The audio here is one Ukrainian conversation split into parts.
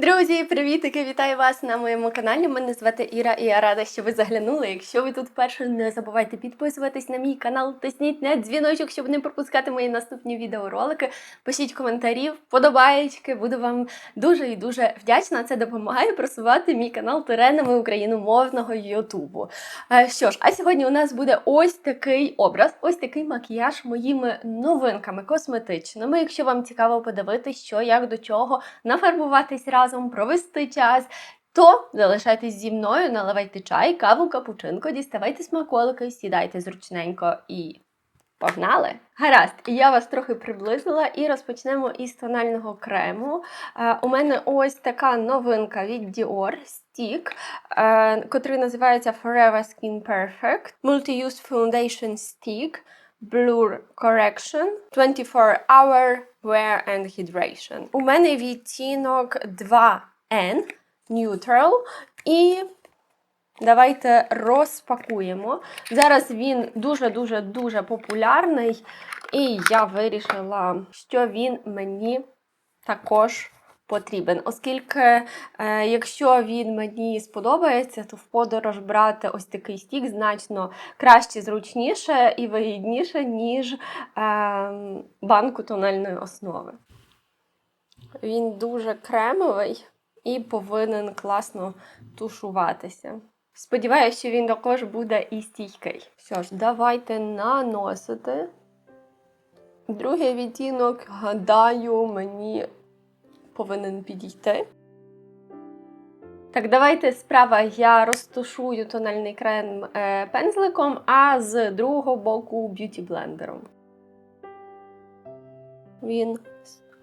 Друзі, привітики! Вітаю вас на моєму каналі. Мене звати Іра, і я рада, що ви заглянули. Якщо ви тут вперше, не забувайте підписуватись на мій канал, тисніть на дзвіночок, щоб не пропускати мої наступні відеоролики. Пишіть коментарі, вподобаєчки. Буду вам дуже і дуже вдячна. Це допомагає просувати мій канал теренами україномовного Ютубу. Е, Що ж, а сьогодні у нас буде ось такий образ, ось такий макіяж моїми новинками косметичними. Якщо вам цікаво подивитись, що як до чого, нафарбуватись разом, провести час. То залишайтесь зі мною, наливайте чай, каву, капучинко, діставайте смаколики, сідайте зручненько і погнали! Гаразд, я вас трохи приблизила і розпочнемо із тонального крему. Е, у мене ось така новинка від Dior Stick, е, котрий називається Forever Skin Perfect Multi-Use Foundation Stick Blur Correction 24 Hour Wear and Hydration. У мене відтінок 2N Neutral і давайте розпакуємо. Зараз він дуже-дуже дуже популярний, і я вирішила, що він мені також потрібен. Оскільки, е, якщо він мені сподобається, то в подорож брати ось такий стік значно краще, зручніше і вигідніше, ніж е, банку тональної основи. Він дуже кремовий і повинен класно тушуватися. Сподіваюся, що він також буде і стійкий. Що ж, давайте наносити. Другий відтінок, гадаю, мені повинен підійти. Так, давайте справа я розташую тональний крем е, пензликом, а з другого боку б'юті блендером. Він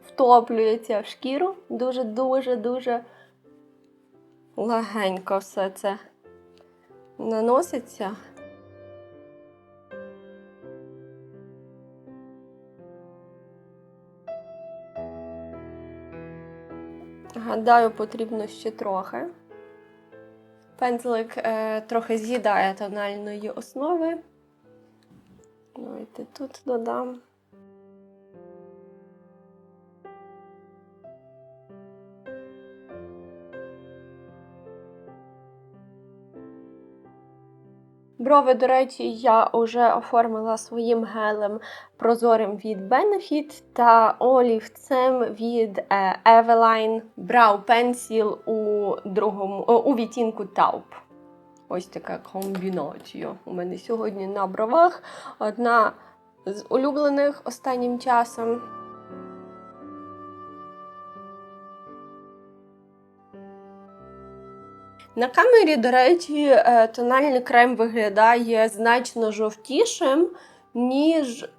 втоплюється в шкіру дуже-дуже-дуже легенько все це наноситься. Гадаю, потрібно ще трохи. Пензлик е, трохи з'їдає тональної основи. Давайте тут додам. Брови, до речі, я вже оформила своїм гелем прозорим від Benefit та олівцем від е, Eveline Brow Pencil у другому у відтінку Taupe. Ось така комбінація. У мене сьогодні на бровах одна з улюблених останнім часом. На камері, до речі, е, тональний крем виглядає значно жовтішим, ніж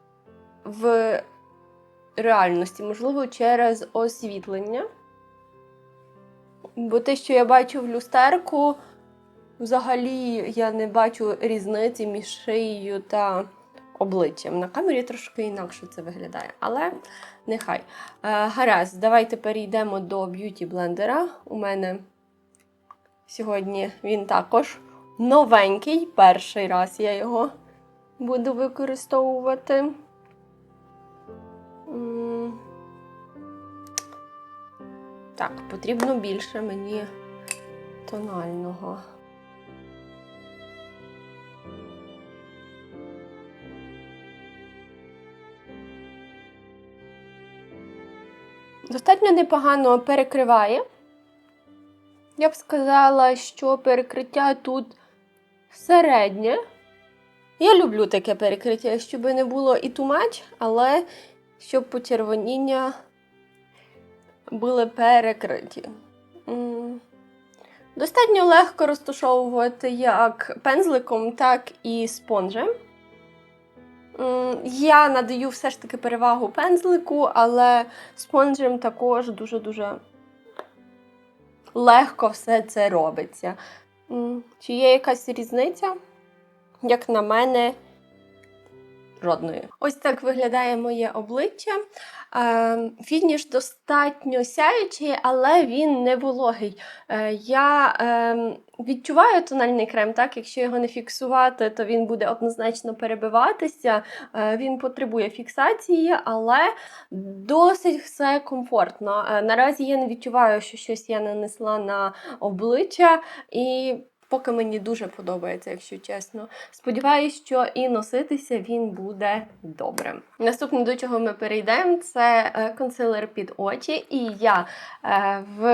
в реальності, можливо, через освітлення. Бо те, що я бачу в люстерку, взагалі я не бачу різниці між шиєю та обличчям. На камері трошки інакше це виглядає, але нехай. Е, гаразд, давайте перейдемо до б'юті блендера. У мене Сьогодні він також новенький. Перший раз я його буду використовувати. Так, потрібно більше мені тонального. Достатньо непогано перекриває. Я б сказала, що перекриття тут середнє. Я люблю таке перекриття, щоб не було і тумач, але щоб почервоніння були перекриті. Достатньо легко розташовувати як пензликом, так і спонжем. Я надаю все ж таки перевагу пензлику, але спонжем також дуже-дуже легко все це робиться. Чи є якась різниця? Як на мене, жодної. Ось так виглядає моє обличчя. Е, Фініш достатньо сяючий, але він не вологий. Е, Я е, відчуваю тональний крем, так, якщо його не фіксувати, то він буде однозначно перебиватися. Він потребує фіксації, але досить все комфортно. Наразі я не відчуваю, що щось я нанесла на обличчя, і поки мені дуже подобається, якщо чесно. Сподіваюсь, що і носитися він буде добре. Наступне, до чого ми перейдемо, це е, консилер під очі. І я е, в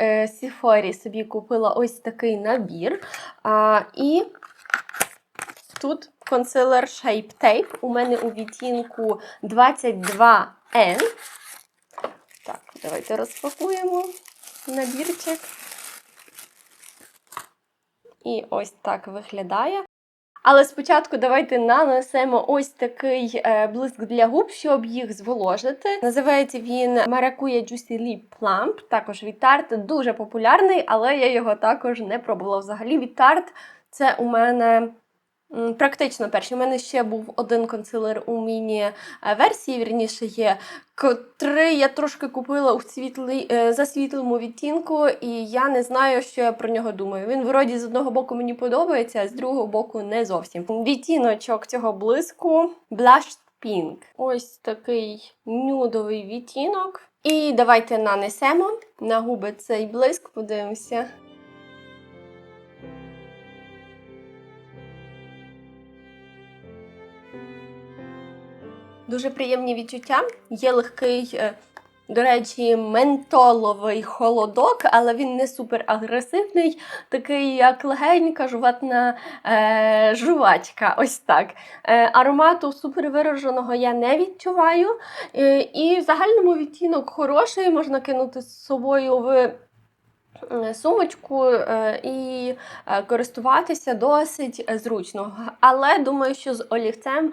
е, Сіфорі собі купила ось такий набір. І тут консилер Shape Tape. У мене у відтінку 22N. Так, давайте розпакуємо набірчик. І ось так виглядає. Але спочатку давайте нанесемо ось такий е, блиск для губ, щоб їх зволожити. Називається він Маракуя Juicy Lip Plump, також від Tarte, дуже популярний, але я його також не пробувала взагалі. Від Tarte це у мене практично перший. У мене ще був один консилер у міні-версії, вірніше є, котрий я трошки купила у світлий, е, за світлому відтінку, і я не знаю, що я про нього думаю. Він вроді з одного боку мені подобається, а з другого боку не зовсім. Відтіночок цього блиску Blushed Pink. Ось такий нюдовий відтінок. І давайте нанесемо на губи цей блиск, подивимося. Дуже приємні відчуття. Є легкий, е, до речі, ментоловий холодок, але він не супер агресивний, такий як легенька жуватна е, жувачка. Ось так. Е, аромату супер вираженого я не відчуваю. Е, і в загальному відтінок хороший, можна кинути з собою в. Е, Сумочку е, і е, користуватися досить зручно. Але думаю, що з олівцем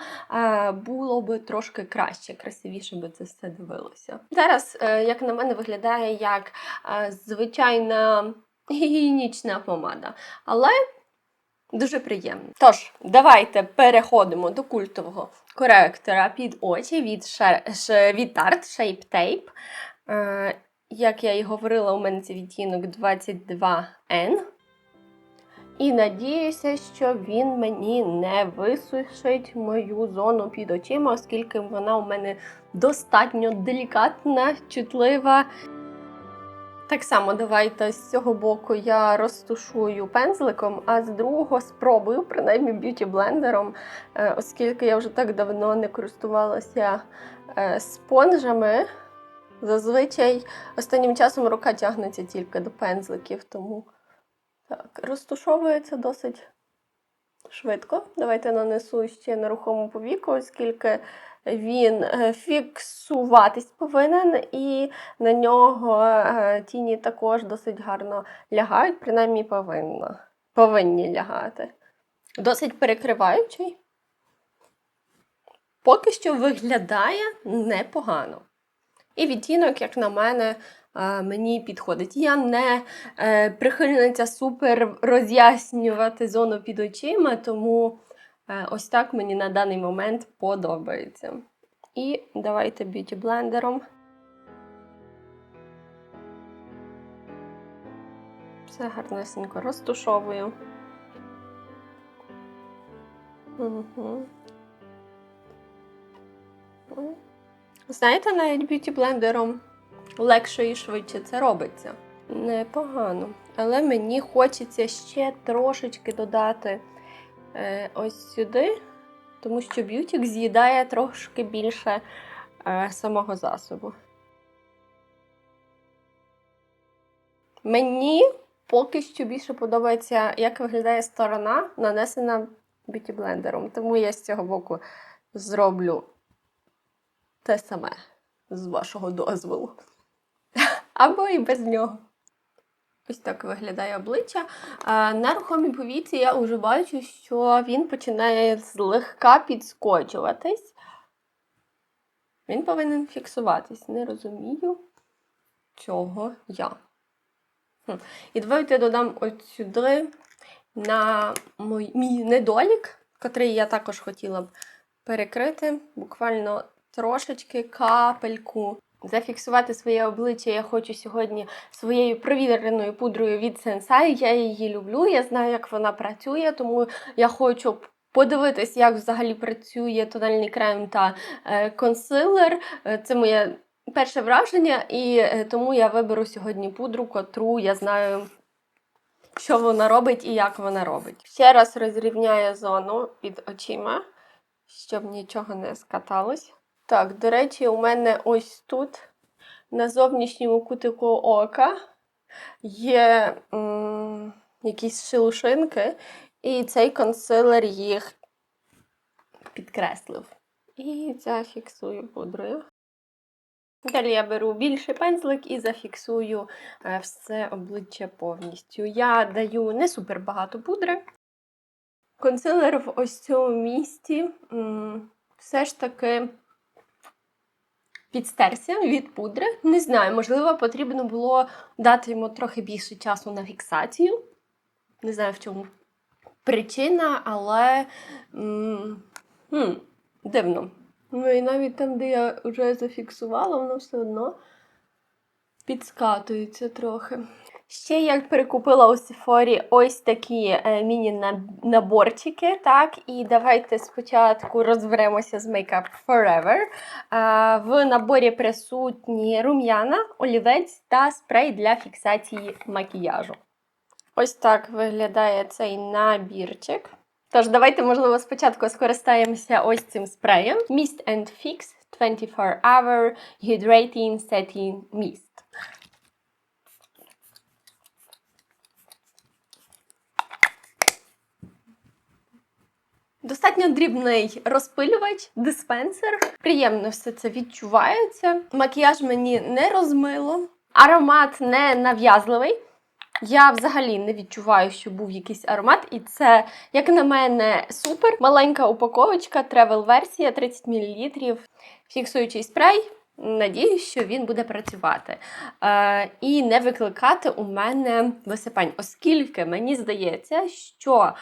було би трошки краще, красивіше би це все дивилося. Зараз, як на мене, виглядає як звичайна гігієнічна помада, але дуже приємно. Тож, давайте переходимо до культового коректора під очі від, від Tarte Shape Tape. Як я і говорила, у мене це відтінок 22N. І надіюся, що він мені не висушить мою зону під очима, оскільки вона у мене достатньо делікатна, чутлива. Так само давайте з цього боку я розтушую пензликом, а з другого спробую, принаймні б'юті-блендером, е, оскільки я вже так давно не користувалася е, спонжами. Зазвичай останнім часом рука тягнеться тільки до пензликів, тому так, розтушовується досить швидко. Давайте нанесу ще на рухому повіку, оскільки він е, фіксуватись повинен, і на нього е, тіні також досить гарно лягають, принаймні повинно, повинні лягати. Досить перекриваючий. Поки що виглядає непогано. І відтінок, як на мене, мені підходить. Я не е, прихильниця супер роз'яснювати зону під очима, тому е, ось так мені на даний момент подобається. І давайте б'юті-блендером. Все гарнесенько розтушовую. Угу. Знаєте, навіть б'юті-блендером легше і швидше це робиться. Непогано. Але мені хочеться ще трошечки додати е, ось сюди, тому що б'ютік з'їдає трошки більше е, самого засобу. Мені поки що більше подобається, як виглядає сторона, нанесена б'юті-блендером. Тому я з цього боку зроблю те саме з вашого дозволу. Або і без нього. Ось так виглядає обличчя. На рухомій повіці я вже бачу, що він починає злегка підскочуватись. Він повинен фіксуватись. Не розумію цього я. І давайте додам от сюди на мій недолік, котрий я також хотіла б перекрити буквально трошечки капельку. Зафіксувати своє обличчя я хочу сьогодні своєю провіреною пудрою від Sensai. Я її люблю, я знаю, як вона працює, тому я хочу подивитись, як взагалі працює тональний крем та е, консилер. Е, Це моє перше враження, і е, тому я виберу сьогодні пудру, котру я знаю, що вона робить і як вона робить. Ще раз розрівняю зону під очима, щоб нічого не скаталось. Так, до речі, у мене ось тут на зовнішньому кутику ока є м, якісь шелушинки, і цей консилер їх підкреслив. І зафіксую пудрою. Далі я беру більший пензлик і зафіксую е, все обличчя повністю. Я даю не супер багато пудри. Консилер в ось цьому місці все ж таки підстерся від пудри. Не знаю, можливо, потрібно було дати йому трохи більше часу на фіксацію. Не знаю, в чому причина, але м, -м, дивно. Ну і навіть там, де я вже зафіксувала, воно все одно підскатується трохи. Ще я перекупила у Сефорі ось такі е, міні-наборчики, так, і давайте спочатку розберемося з Makeup Forever. В наборі присутні рум'яна, олівець та спрей для фіксації макіяжу. Ось так виглядає цей набірчик. Тож, давайте, можливо, спочатку скористаємося ось цим спреєм. Mist and Fix 24 Hour Hydrating Setting Mist. Достатньо дрібний розпилювач, диспенсер. Приємно все це відчувається. Макіяж мені не розмило. Аромат не нав'язливий. Я взагалі не відчуваю, що був якийсь аромат, і це, як на мене, супер. Маленька упаковочка, тревел-версія 30 мл. Фіксуючий спрей. Надіюсь, що він буде працювати. Е, і не викликати у мене висипань, оскільки мені здається, що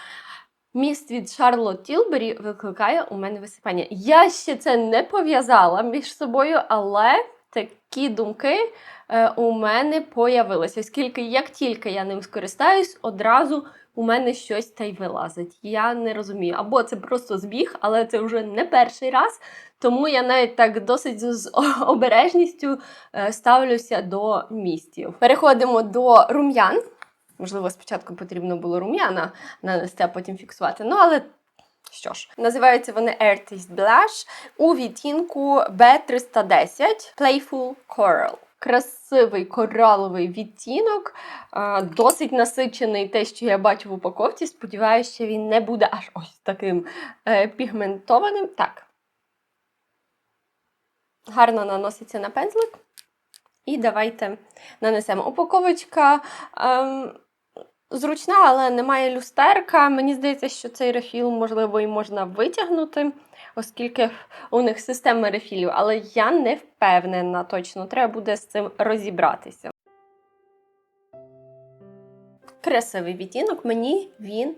міст від Charlotte Tilbury викликає у мене висипання. Я ще це не пов'язала між собою, але такі думки е, у мене появилися, оскільки як тільки я ним скористаюсь, одразу у мене щось та й вилазить. Я не розумію. Або це просто збіг, але це вже не перший раз. Тому я навіть так досить з обережністю е, ставлюся до містів. Переходимо до рум'ян. Можливо, спочатку потрібно було рум'яна нанести, а потім фіксувати. Ну, але що ж, називаються вони Artist Blush у відтінку B310 Playful Coral. Красивий кораловий відтінок, досить насичений те, що я бачу в упаковці. Сподіваюся, що він не буде аж ось таким е, пігментованим. Так. Гарно наноситься на пензлик. І давайте нанесемо упаковочка. Ем, зручна, але немає люстерка. Мені здається, що цей рефіл, можливо, і можна витягнути, оскільки у них система рефілів, але я не впевнена точно. Треба буде з цим розібратися. Красивий відтінок, мені він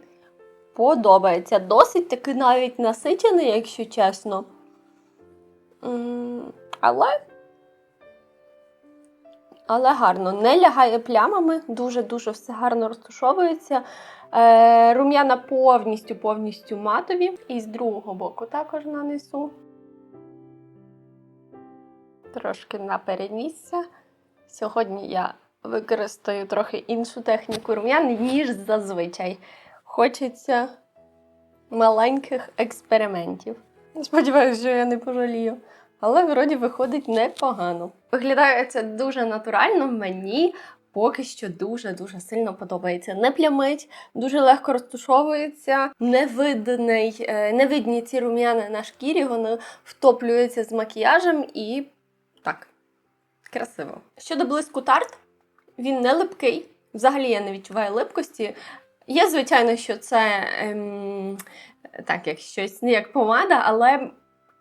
подобається. Досить таки навіть насичений, якщо чесно. Але але гарно. Не лягає плямами, дуже-дуже все гарно розташовується. Е, рум'яна повністю повністю матові. І з другого боку також нанесу. Трошки на передмістя. Сьогодні я використаю трохи іншу техніку рум'ян, ніж зазвичай. Хочеться маленьких експериментів. Сподіваюся, що я не пожалію. Але вроді виходить непогано. Виглядає це дуже натурально. Мені поки що дуже-дуже сильно подобається. Не плямить, дуже легко розтушовується, невидний, е, невидні ці рум'яни на шкірі, вони втоплюються з макіяжем і так, красиво. Щодо блиску тарт, він не липкий. Взагалі я не відчуваю липкості. Є, звичайно, що це ем, так, як щось не як помада, але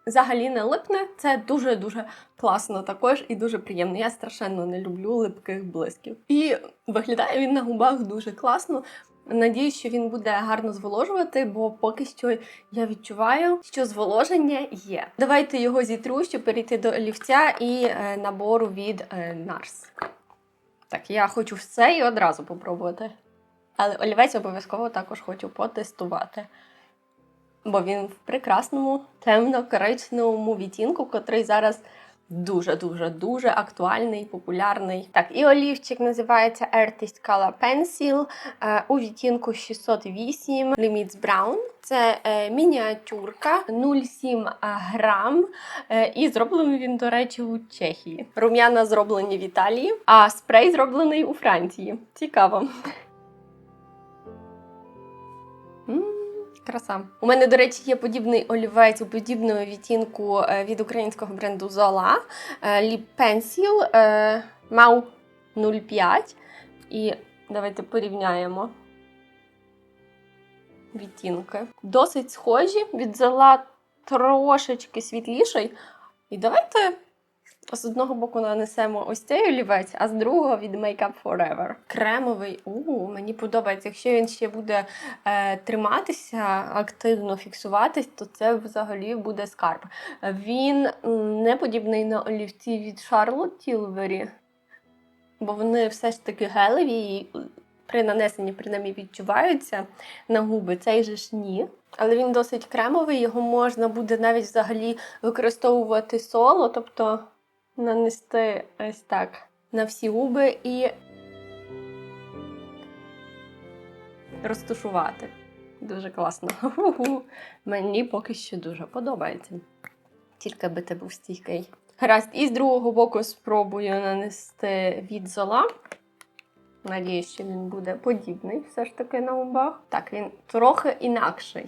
взагалі не липне. Це дуже-дуже класно також і дуже приємно. Я страшенно не люблю липких блисків. І виглядає він на губах дуже класно. Надіюсь, що він буде гарно зволожувати, бо поки що я відчуваю, що зволоження є. Давайте його зітру, щоб перейти до олівця і е, набору від е, Nars. Так, я хочу все і одразу попробувати. Але олівець обов'язково також хочу потестувати. Бо він в прекрасному темно-коричневому відтінку, котрий зараз дуже-дуже дуже актуальний, популярний. Так, і олівчик називається Artist Color Pencil е, у відтінку 608 Limits Brown. Це е, мініатюрка 0,7 грам. Е, і зроблений він, до речі, у Чехії. Рум'яна зроблені в Італії, а спрей зроблений у Франції. Цікаво. Краса. У мене, до речі, є подібний олівець у подібному відтінку е, від українського бренду Zola е, Lip Pencil е, Mau 05. І давайте порівняємо відтінки. Досить схожі, від Zola трошечки світліший. І давайте з одного боку нанесемо ось цей олівець, а з другого від Makeup Forever. Кремовий. У, мені подобається. Якщо він ще буде е, триматися, активно фіксуватись, то це взагалі буде скарб. Він не подібний на олівці від Charlotte Tilbury, бо вони все ж таки гелеві і при нанесенні принаймні відчуваються на губи. Цей же ж ні. Але він досить кремовий, його можна буде навіть взагалі використовувати соло, тобто нанести ось так на всі губи і розтушувати. Дуже класно. Ху-ху. Мені поки що дуже подобається. Тільки би ти був стійкий. Гаразд, і з другого боку спробую нанести від зола. Надіюсь, що він буде подібний все ж таки на губах. Так, він трохи інакший.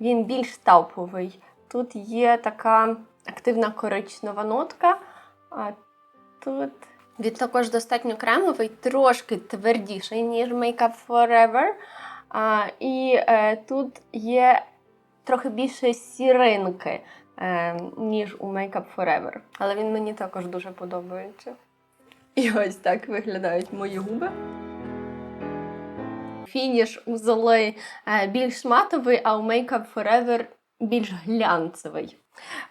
Він більш тауповий. Тут є така активна коричнева нотка, а тут він також достатньо кремовий, трошки твердіший, ніж Makeup Forever. А, і е, тут є трохи більше сіринки, е, ніж у Makeup Forever. Але він мені також дуже подобається. І ось так виглядають мої губи. Фініш у Золи е, більш матовий, а у Makeup Forever більш глянцевий.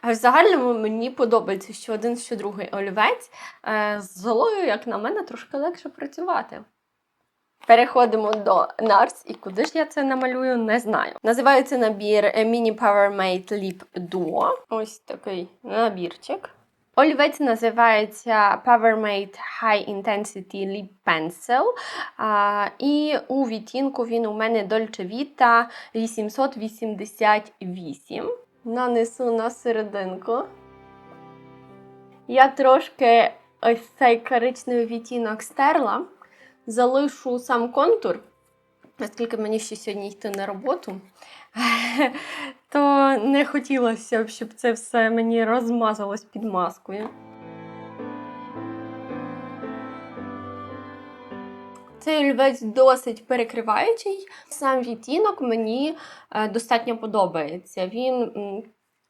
Е, В загальному мені подобається, що один, що другий олівець. Е, З золою, як на мене, трошки легше працювати. Переходимо до NARS, і куди ж я це намалюю, не знаю. Називається набір е, Mini Power Mate Lip Duo. Ось такий набірчик. Олівець називається Powermate High Intensity Lip Pencil. А, і у відтінку він у мене Dolce Vita 888. Нанесу на серединку. Я трошки ось цей коричневий відтінок стерла. Залишу сам контур, оскільки мені ще сьогодні йти на роботу, то не хотілося б, щоб це все мені розмазалось під маскою. Цей олівець досить перекриваючий. Сам відтінок мені е, достатньо подобається. Він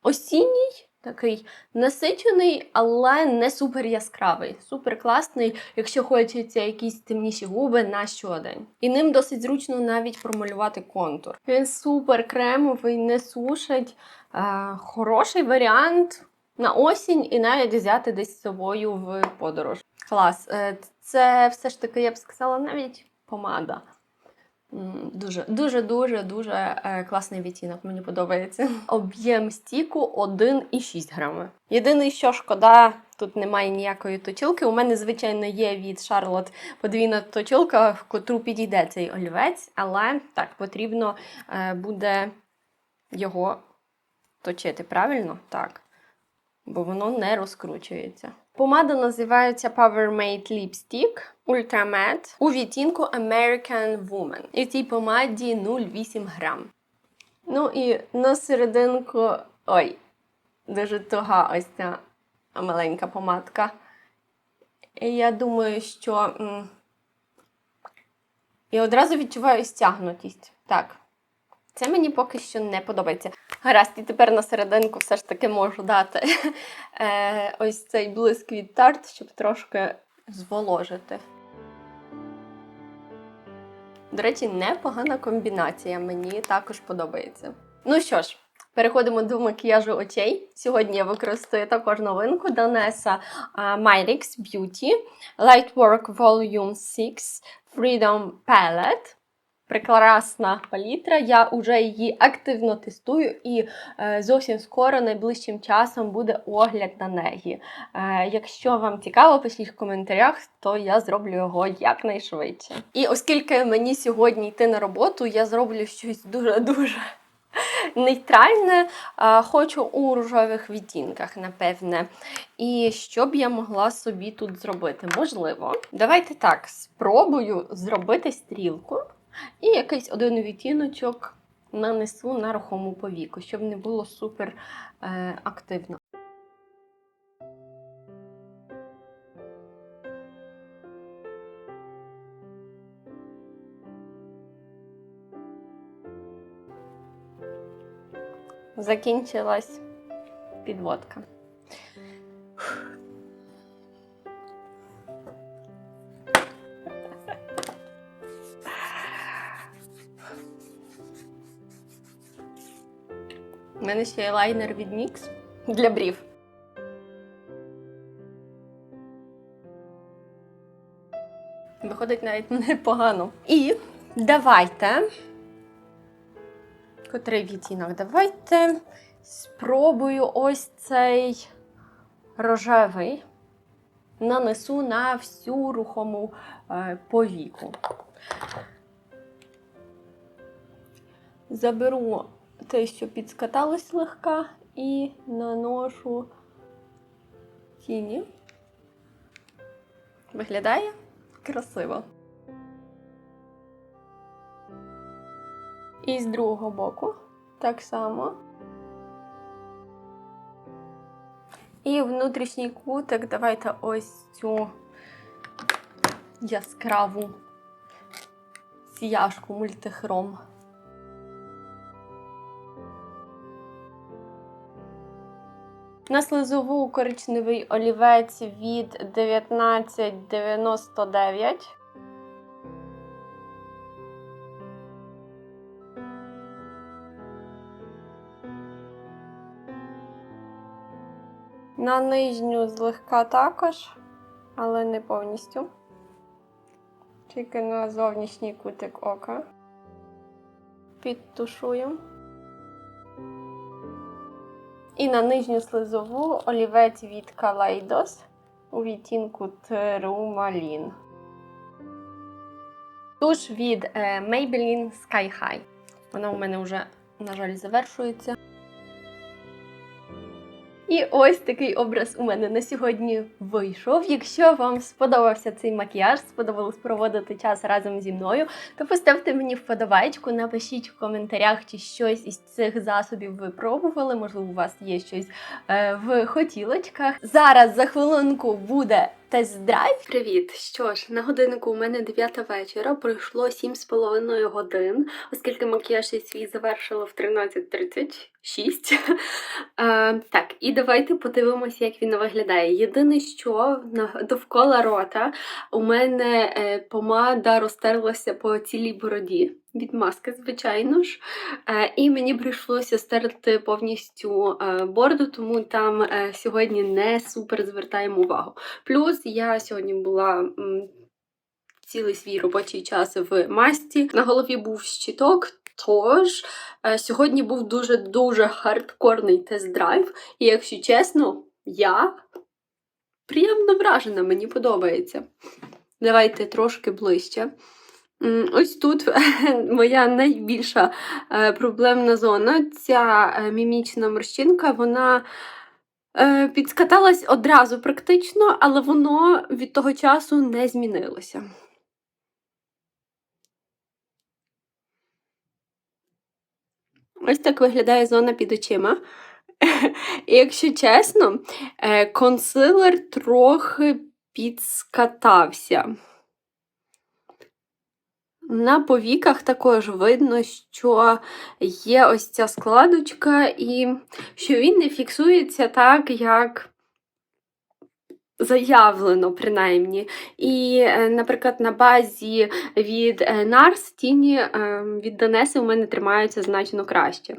осінній, такий насичений, але не супер яскравий. Супер класний, якщо хочеться якісь темніші губи на щодень. І ним досить зручно навіть промалювати контур. Він супер кремовий, не сушить. Е, хороший варіант на осінь і навіть взяти десь з собою в подорож. Клас. Е, Це все ж таки, я б сказала, навіть помада. Дуже, дуже, дуже, дуже е, класний відтінок, мені подобається. Об'єм стіку 1,6 грами. Єдине, що шкода, тут немає ніякої точилки. У мене, звичайно, є від Charlotte подвійна точилка, в котру підійде цей олівець, але так, потрібно е, буде його точити правильно? Так. Бо воно не розкручується. Помада називається Power Mate Lipstick Ultra Matte у відтінку American Woman. І в цій помаді 0,8 грам. Ну і на серединку. Ой, дуже туга ось ця маленька помадка. І я думаю, що. Я одразу відчуваю стягнутість. Так. Це мені поки що не подобається. Гаразд, і тепер на серединку все ж таки можу дати е, ось цей блиск від тарт, щоб трошки зволожити. До речі, непогана комбінація. Мені також подобається. Ну що ж. Переходимо до макіяжу очей. Сьогодні я використаю також новинку Danessa Myrix Beauty Lightwork Volume 6 Freedom Palette. Прекрасна палітра. Я вже її активно тестую, і е, зовсім скоро, найближчим часом, буде огляд на неї. Е, якщо вам цікаво, пишіть в коментарях, то я зроблю його якнайшвидше. І оскільки мені сьогодні йти на роботу, я зроблю щось дуже-дуже нейтральне. Е, хочу у рожових відтінках, напевне. І що б я могла собі тут зробити? Можливо, давайте так, спробую зробити стрілку. І якийсь один відтіночок нанесу на рухому повіку, щоб не було супер е, активно. Закінчилась підводка. Мене ще є лайнер від NYX для брів. Виходить навіть непогано. І давайте. Котрий відтінок? Давайте спробую ось цей рожевий. Нанесу на всю рухому е, повіку. Заберу те, що підскаталось легка, і наношу тіні. Виглядає красиво. І з другого боку так само. І внутрішній кутик давайте ось цю яскраву сіяшку мультихром. На слизову коричневий олівець від 1999. На нижню злегка також, але не повністю. Тільки на зовнішній кутик ока. Підтушую. І на нижню слизову олівець від Kaleidos у відтінку Трумалін. Туш від е, Maybelline Sky High. Вона у мене вже, на жаль, завершується. І ось такий образ у мене на сьогодні вийшов. Якщо вам сподобався цей макіяж, сподобалось проводити час разом зі мною, то поставте мені вподобайку, напишіть в коментарях, чи щось із цих засобів ви пробували. Можливо, у вас є щось е, в хотілочках. Зараз за хвилинку буде тест-драйв. Привіт! Що ж, на годиннику у мене 9 вечора, пройшло 7,5 годин, оскільки макіяж я свій завершила в 13.36. Е, так, і давайте подивимося, як він виглядає. Єдине, що довкола рота у мене е, помада розтерлася по цілій бороді. Від маски, звичайно ж. Е, і мені прийшлося стерти повністю е, бороду, тому там е, сьогодні не супер звертаємо увагу. Плюс я сьогодні була цілий свій робочий час в масті. На голові був щиток. Тож сьогодні був дуже-дуже хардкорний тест-драйв. І якщо чесно, я приємно вражена, мені подобається. Давайте трошки ближче. Ось тут моя найбільша е, проблемна зона. Ця е, мімічна морщинка, вона е, підскаталась одразу практично, але воно від того часу не змінилося. Ось так виглядає зона під очима. І якщо чесно, консилер трохи підскатався. На повіках також видно, що є ось ця складочка, і що він не фіксується так, як Заявлено, принаймні. І, е, наприклад, на базі від е, Nars тіні е, від Донеси у мене тримаються значно краще.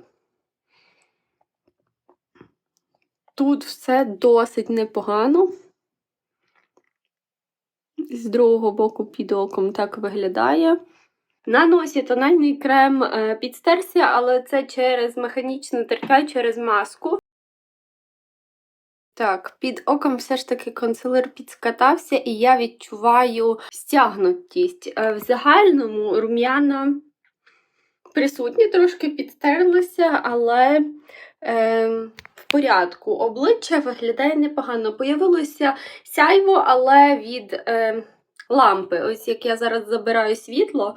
Тут все досить непогано. З другого боку під оком так виглядає. На носі тональний крем е, підстерся, але це через механічне тертя, через маску. Так, під оком все ж таки консилер підскатався, і я відчуваю стягнутість. Е, В загальному рум'яна присутні, трошки підстерлися, але е, в порядку. Обличчя виглядає непогано. Появилося сяйво, але від е, лампи. Ось як я зараз забираю світло,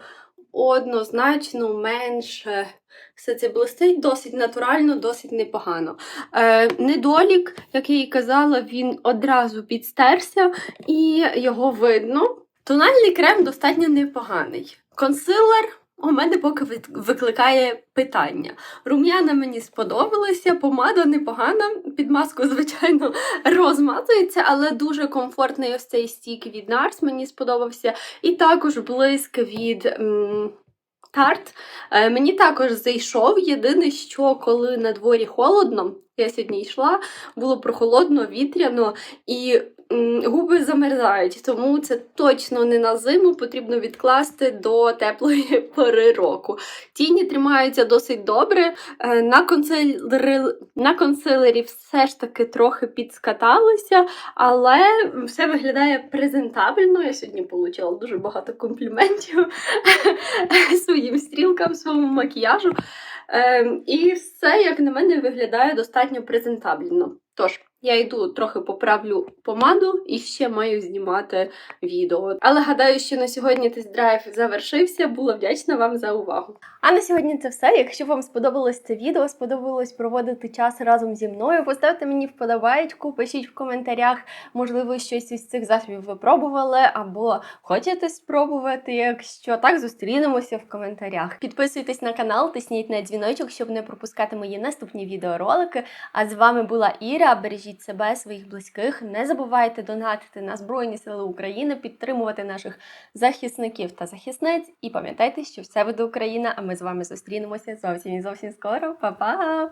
однозначно менше. Все це блистить досить натурально, досить непогано. Е, недолік, як я і казала, він одразу підстерся і його видно. Тональний крем достатньо непоганий. Консилер у мене поки вик- викликає питання. Рум'яна мені сподобалися, помада непогана, під маску, звичайно, розмазується, але дуже комфортний ось цей стік від Nars мені сподобався. І також блиск від Tarte. Е, Мені також зайшов. Єдине, що коли на дворі холодно, я сьогодні йшла, було прохолодно, вітряно і губи замерзають. Тому це точно не на зиму, потрібно відкласти до теплої пори року. Тіні тримаються досить добре. Е, На консилері, на консилері все ж таки трохи підскаталися, але все виглядає презентабельно. Я сьогодні отримала дуже багато компліментів своїм стрілкам, своєму макіяжу. Ем, і все, як на мене, виглядає достатньо презентабельно. Тож, я йду трохи поправлю помаду і ще маю знімати відео. Але гадаю, що на сьогодні тест-драйв завершився. Була вдячна вам за увагу. А на сьогодні це все. Якщо вам сподобалось це відео, сподобалось проводити час разом зі мною, поставте мені вподобаєчку, пишіть в коментарях, можливо, щось із цих засобів ви пробували або хочете спробувати. Якщо так, зустрінемося в коментарях. Підписуйтесь на канал, тисніть на дзвіночок, щоб не пропускати мої наступні відеоролики. А з вами була Іра. Бережіть себе, своїх близьких. Не забувайте донатити на Збройні Сили України, підтримувати наших захисників та захисниць. І пам'ятайте, що все буде Україна. А ми з вами зустрінемося зовсім і зовсім скоро. Па-па!